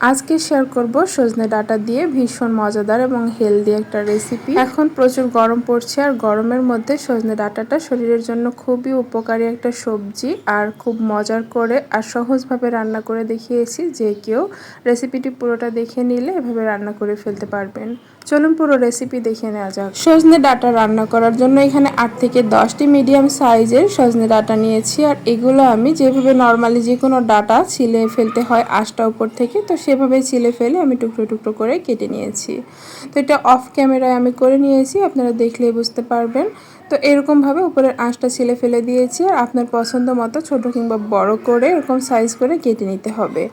আজকে শেয়ার করব সজনে ডাটা দিয়ে ভীষণ মজাদার এবং হেলদি একটা রেসিপি এখন প্রচুর গরম পড়ছে আর গরমের মধ্যে সজনে ডাটাটা শরীরের জন্য খুবই উপকারী একটা সবজি আর খুব মজার করে আর সহজভাবে রান্না করে দেখিয়েছি যে কেউ রেসিপিটি পুরোটা দেখে নিলে এভাবে রান্না করে ফেলতে পারবেন। চলুন পুরো রেসিপি দেখে নেওয়া যাক। সজনে ডাটা রান্না করার জন্য এখানে আট থেকে দশটি মিডিয়াম সাইজের সজনে ডাটা নিয়েছি আর এগুলো আমি যেভাবে নর্মালি যে কোনো ডাটা ছিলে ফেলতে হয় আশটা উপর থেকে, তো সেভাবে ছিলে ফেলে আমি টুকরো টুকরো করে কেটে নিয়েছি। তো এটা অফ ক্যামেরায় আমি করে নিয়েছি, আপনারা দেখলেই বুঝতে পারবেন। তো এরকমভাবে উপরের আঁশটা ছিলে ফেলে দিয়েছি আর আপনার পছন্দ মতো ছোটো কিংবা বড় করে এরকম সাইজ করে কেটে নিতে হবে।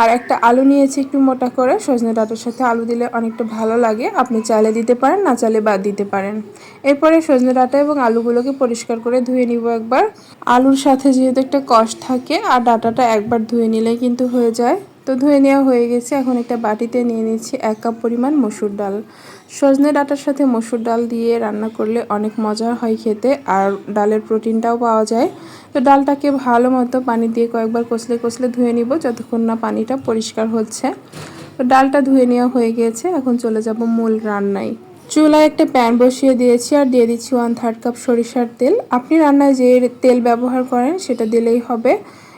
আর একটা আলু নিয়েছি একটু মোটা করে, সজনে ডাটার সাথে আলু দিলে অনেকটা ভালো লাগে। আপনি চালে দিতে পারেন, না চালে বাদ দিতে পারেন। এরপরে সজনে ডাটা এবং আলুগুলোকে পরিষ্কার করে ধুয়ে নিব একবার। আলুর সাথে যেহেতু একটা কষ থাকে, আর ডাটাটা একবার ধুয়ে নিলে কিন্তু হয়ে যায়। তো ধুয়ে নেওয়া হয়ে গেছে। এখন একটা বাটিতে নিয়ে নিচ্ছি এক কাপ পরিমাণ মসুর ডাল। সজনে ডাটার সাথে মসুর ডাল দিয়ে রান্না করলে অনেক মজা হয় খেতে আর ডালের প্রোটিনটাও পাওয়া যায়। তো ডালটাকে ভালো মতো পানি দিয়ে কয়েকবার কষলে কষলে ধুয়ে নিব যতক্ষণ না পানিটা পরিষ্কার হচ্ছে। তো ডালটা ধুয়ে নেওয়া হয়ে গিয়েছে এখন চলে যাব মূল রান্নায়। চুলায় একটা প্যান বসিয়ে দিয়েছি আর দিয়ে দিচ্ছি ওয়ান থার্ড কাপ সরিষার তেল। আপনি রান্নায় যে তেল ব্যবহার করেন সেটা দিলেই হবে।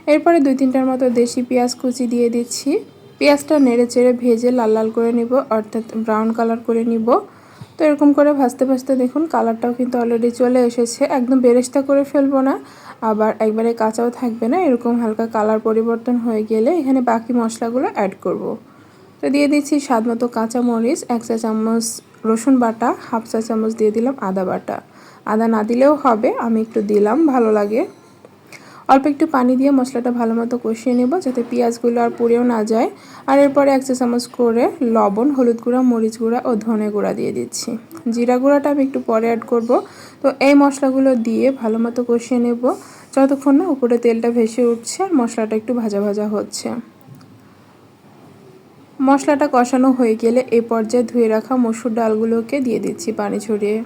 এরপরে দুই তিনটার মতো দেশি পেঁয়াজ কুচি দিয়ে দিচ্ছি। পেঁয়াজটা নেড়ে চেড়ে ভেজে লাল লাল করে নিব, অর্থাৎ ব্রাউন কালার করে নিব। তো এরকম করে ভাজতে ভাজতে দেখুন কালারটাও কিন্তু অলরেডি চলে এসেছে। একদম বেরেস্তা করে ফেলব না, আবার একবারে কাঁচাও থাকবে না। এরকম হালকা কালার পরিবর্তন হয়ে গেলে এখানে বাকি মশলাগুলো অ্যাড করব। তো দিয়ে দিচ্ছি স্বাদ মতো কাঁচা মরিচ, এক চা চামচ রসুন বাটা, হাফ চা চামচ দিয়ে দিলাম আদা বাটা। আদা না দিলেও হবে, আমি একটু দিলাম, ভালো লাগে। অল্প একটু পানি দিয়ে মশলাটা ভালো মতো কষিয়ে নেব যাতে পেঁয়াজগুলো আর পুড়েও না যায়। আর এরপরে এক চা চামচ করে লবণ, হলুদ গুঁড়া, মরিচ গুঁড়া ও ধনে গুঁড়া দিয়ে দিচ্ছি। জিরা গুঁড়াটা আমি একটু পরে অ্যাড করব। তো এই মশলাগুলো দিয়ে ভালো মতো কষিয়ে নেব। যতক্ষণ না উপরে তেলটা ভেসে উঠছে আর মশলাটা একটু ভাজা ভাজা হচ্ছে। মশলাটা কষানো হয়ে গেলে এই পর্যায়ে ধুয়ে রাখা মসুর ডালগুলোকে দিয়ে দিচ্ছি পানি ছড়িয়ে।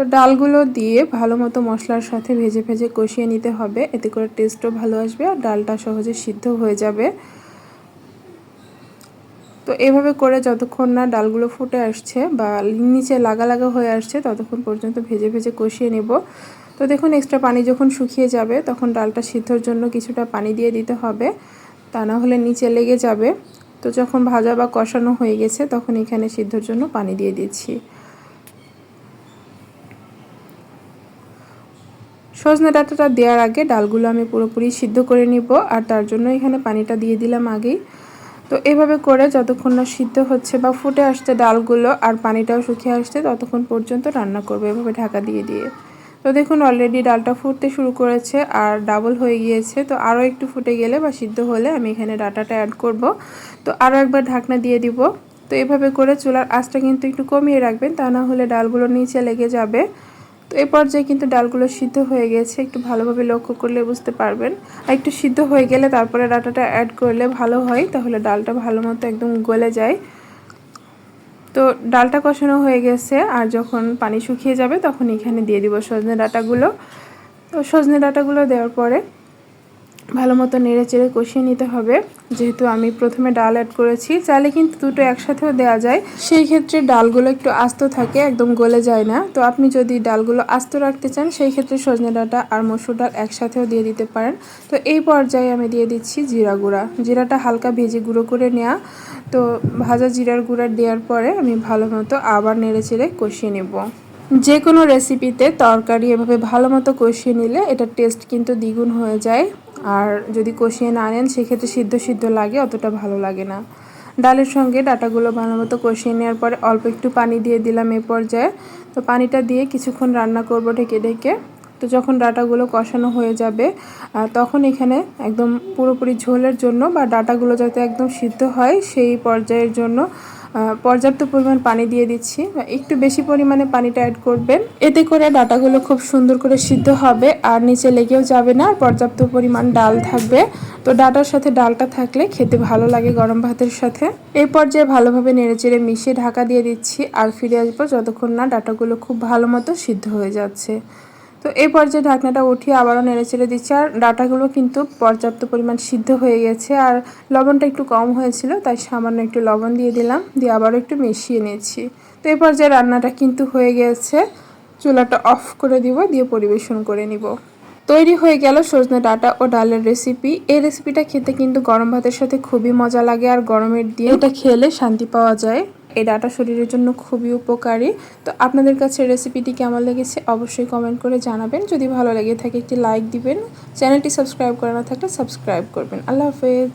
তো ডালগুলো দিয়ে ভালো মতো মশলার সাথে ভেজে ভেজে কষিয়ে নিতে হবে। এতে করে টেস্টও ভালো আসবে আর ডালটা সহজে সিদ্ধ হয়ে যাবে। তো এভাবে করে যতক্ষণ না ডালগুলো ফুটে আসছে বা নিচে লাগা লাগা হয়ে আসছে ততক্ষণ পর্যন্ত ভেজে ভেজে কষিয়ে নেব। তো দেখুন এক্সট্রা পানি যখন শুকিয়ে যাবে তখন ডালটা সিদ্ধর জন্য কিছুটা পানি দিয়ে দিতে হবে। তা না হলে নিচে লেগে যাবে। তো যখন ভাজা বা কষানো হয়ে গেছে তখন এখানে সিদ্ধর জন্য পানি দিয়ে দিচ্ছি। সজনে ডাঁটাটা দেওয়ার আগে ডালগুলো আমি পুরোপুরি সিদ্ধ করে নিব, আর তার জন্য এখানে পানিটা দিয়ে দিলাম আগেই। তো এভাবে করে যতক্ষণ না সিদ্ধ হচ্ছে বা ফুটে আসছে ডালগুলো আর পানিটাও শুকিয়ে আসছে, ততক্ষণ পর্যন্ত রান্না করব এভাবে ঢাকা দিয়ে দিয়ে। তো দেখুন অলরেডি ডালটা ফুটতে শুরু করেছে আর ডাবল হয়ে গিয়েছে, তো আরও একটু ফুটে গেলে বা সিদ্ধ হলে আমি এখানে ডাটাটা অ্যাড করব। তো আরও একবার ঢাকনা দিয়ে দিব। তো এভাবে করে চুলার আঁচটা কিন্তু একটু কমিয়ে রাখবেন, তা না হলে ডালগুলো নিচে লেগে যাবে। তো এই পর্যায়ে কিন্তু ডালগুলো সিদ্ধ হয়ে গেছে। একটু ভালোভাবে লক্ষ্য করলে বুঝতে পারবেন। আর একটু সিদ্ধ হয়ে গেলে তারপরে ডাটাটা অ্যাড করলে ভালো হয়, তাহলে ডালটা ভালো মতো একদম গলে যায়। তো ডালটা কষানো হয়ে গেছে, আর যখন পানি শুকিয়ে যাবে তখন এখানে দিয়ে দিব সজনে ডাটাগুলো। তো সজনে ডাটাগুলো দেওয়ার পরে ভালো মতো নেড়ে চেড়ে কষিয়ে নিতে হবে। যেহেতু আমি প্রথমে ডাল অ্যাড করেছি, চাইলে কিন্তু দুটো একসাথেও দেওয়া যায়। সেই ক্ষেত্রে ডালগুলো একটু আস্ত থাকে, একদম গলে যায় না। তো আপনি যদি ডালগুলো আস্ত রাখতে চান, সেই ক্ষেত্রে সজনে ডাটা আর মসুর ডাল একসাথেও দিয়ে দিতে পারেন। তো এই পর্যায়ে আমি দিয়ে দিচ্ছি জিরা গুঁড়া। জিরাটা হালকা ভেজে গুঁড়ো করে নেওয়া তো ভাজা জিরার গুঁড়া দেওয়ার পরে আমি ভালো মতো আবার নেড়ে চেড়ে কষিয়ে নেব। যে কোনো রেসিপিতে তরকারি এভাবে ভালো মতো কষিয়ে নিলে, এটার টেস্ট কিন্তু দ্বিগুণ হয়ে যায়। আর যদি কষিয়ে না নেন, সেক্ষেত্রে সিদ্ধ সিদ্ধ লাগে, অতটা ভালো লাগে না। ডালের সঙ্গে ডাটাগুলো ভালো মতো কষিয়ে নেওয়ার পরে অল্প একটু পানি দিয়ে দিলাম এ পর্যায়ে। তো পানিটা দিয়ে কিছুক্ষণ রান্না করব ঢেকে ঢেকে। তো যখন ডাটাগুলো কষানো হয়ে যাবে তখন এখানে একদম পুরোপুরি ঝোলের জন্য বা ডাটাগুলো যাতে একদম সিদ্ধ হয়, সেই পর্যায়ের জন্য পর্যাপ্ত পরিমাণ পানি দিয়ে দিচ্ছি। একটু বেশি পরিমাণে পানিটা অ্যাড করবেন। এতে করে ডাটাগুলো খুব সুন্দর করে সিদ্ধ হবে আর নিচে লেগেও যাবে না, আর পর্যাপ্ত পরিমাণ ডাল থাকবে। তো ডাটার সাথে ডালটা থাকলে খেতে ভালো লাগে গরম ভাতের সাথে। এই পর্যায়ে ভালোভাবে নেড়েচেড়ে মিশিয়ে ঢাকা দিয়ে দিচ্ছি আর ফিরে আসব যতক্ষণ না ডাটাগুলো খুব ভালো মতো সিদ্ধ হয়ে যাচ্ছে। তো এই পর্যায়ে ঢাকনাটা উঠিয়ে আবারও নেড়ে চেড়ে দিচ্ছি। আর ডাটাগুলো কিন্তু পর্যাপ্ত পরিমাণ সিদ্ধ হয়ে গেছে। আর লবণটা একটু কম হয়েছিল, তাই সামান্য একটু লবণ দিয়ে দিলাম। দিয়ে আবারও একটু মিশিয়ে নিয়েছি তো এই পর্যায়ে রান্নাটা কিন্তু হয়ে গেছে। চুলাটা অফ করে দিব, দিয়ে পরিবেশন করে নিব। তৈরি হয়ে গেল সজনে ডাটা ও ডালের রেসিপি এই রেসিপিটা খেতে কিন্তু গরম ভাতের সাথে খুবই মজা লাগে। আর গরমের দিয়ে এটা খেলে শান্তি পাওয়া যায়। এই ডাটা শরীরের জন্য খুবই উপকারী। তো আপনাদের কাছে রেসিপিটি কেমন লেগেছে অবশ্যই কমেন্ট করে জানাবেন। যদি ভালো লেগে থাকে একটি লাইক দিবেন। চ্যানেলটি সাবস্ক্রাইব করা না থাকলে সাবস্ক্রাইব করবেন। আল্লাহ হাফেজ।